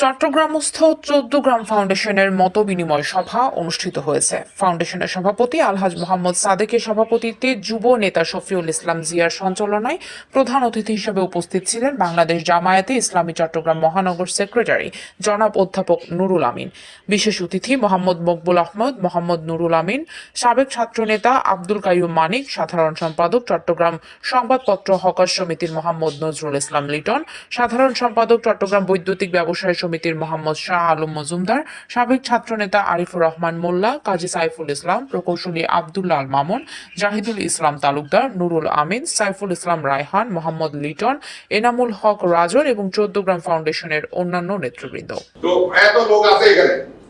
চট্টগ্রামস্থ চোদ্দ গ্রাম ফাউন্ডেশনের মত বিনিময় সভা অনুষ্ঠিত হয়েছে। ফাউন্ডেশনের সভাপতি আলহাজ মোহাম্মদ সাদেকের সভাপতিত্বে যুব নেতা শফিউল ইসলাম জিয়ার সঞ্চালনায় প্রধান অতিথি হিসেবে উপস্থিত ছিলেন বাংলাদেশ জামায়াতে ইসলামী চট্টগ্রাম মহানগর সেক্রেটারি জনাব অধ্যাপক নুরুল আমিন। বিশেষ অতিথি মোহাম্মদ মকবুল আহমদ, মোহাম্মদ নুরুল আমিন, সাবেক ছাত্রনেতা আব্দুল কাইয়ুম মানিক, সাধারণ সম্পাদক চট্টগ্রাম সংবাদপত্র হকার সমিতির মোহাম্মদ নজরুল ইসলাম লিটন, সাধারণ সম্পাদক চট্টগ্রাম বৈদ্যুতিক ব্যবসায়ী সমিতির মোহাম্মদ শাহ আলম মজুমদার, সাবেক ছাত্রনেতা আরিফুর রহমান মোল্লা, কাজী সাইফুল ইসলাম, প্রকৌশলী আবদুল্লাহ আল মামুন, জাহিদুল ইসলাম তালুকদার, নুরুল আমিন, সাইফুল ইসলাম রায়হান, মোহাম্মদ লিটন, এনামুল হক রাজন এবং চোদ্দ গ্রাম ফাউন্ডেশনের অন্যান্য নেতৃবৃন্দ।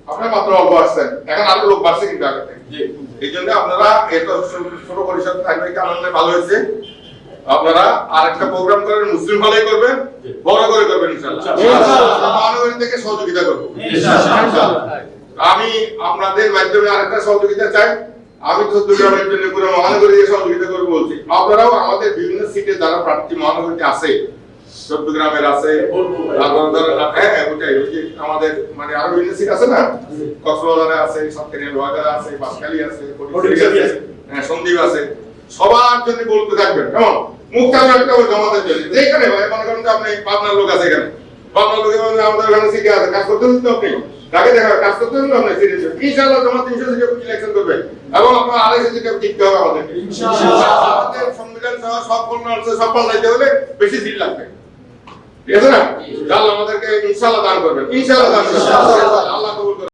আপনার মাত্র অল্প আসছেন। এখন আরও লোক বাড়ছে কিন্তু এই জন্য আপনারা এত ছোট- পরিষদ থাকবে কি ভালো হয়েছে? আপনারা আরেকটা প্রোগ্রাম করেন মুসলিম হলেই করবেন বড় করে করবেন ইনশাআল্লাহ। থেকে সহযোগিতা করব। আমি আপনাদের মাধ্যমে আরেকটা সহযোগিতা চাই। আমি চট্টগ্রামের জন্য পুরো মহানগরী সহযোগিতা করব বলছি। আপনারাও আমাদের বিভিন্ন সিটে যারা প্রার্থী মহানগরীতে আছে আছে হ্যাঁ হ্যাঁ, ওটাই ওই যে আমাদের মানে আরও বিভিন্ন সিট আছে না? কক্সবাজারে আছে সাতক্ষীরা লোহাগাড়া আছে ফটিকছড়ি আছে হ্যাঁ সন্দীপ আছে। সবার জন্য বলতে থাকবেন কেমন? মুখ থাকবে একটা ওই জমাতের জন্য। যেখানে মনে করেন আপনি পাবনার লোক আছে এখানে। পাবনার লোক আমাদের এখানে সিটে আছে কাজ করতে তো আপনি তাকে দেখা কাজ করতে সিটে ইনশাআল্লাহ জমা তিনশো সিটে ইলেকশন করবে। এবং আপনার আড়াইশো সিটে জিততে হবে। আমাদের সংবিধান সহ সব পণ্য সব পাল্টাইতে হলে বেশি সিট লাগবে। ঠিক আছে না? আল্লাহ আমাদেরকে ইনশাআল্লাহ দান করবেন। ইনশাআল্লাহ দান করবেন। আল্লাহ কবুল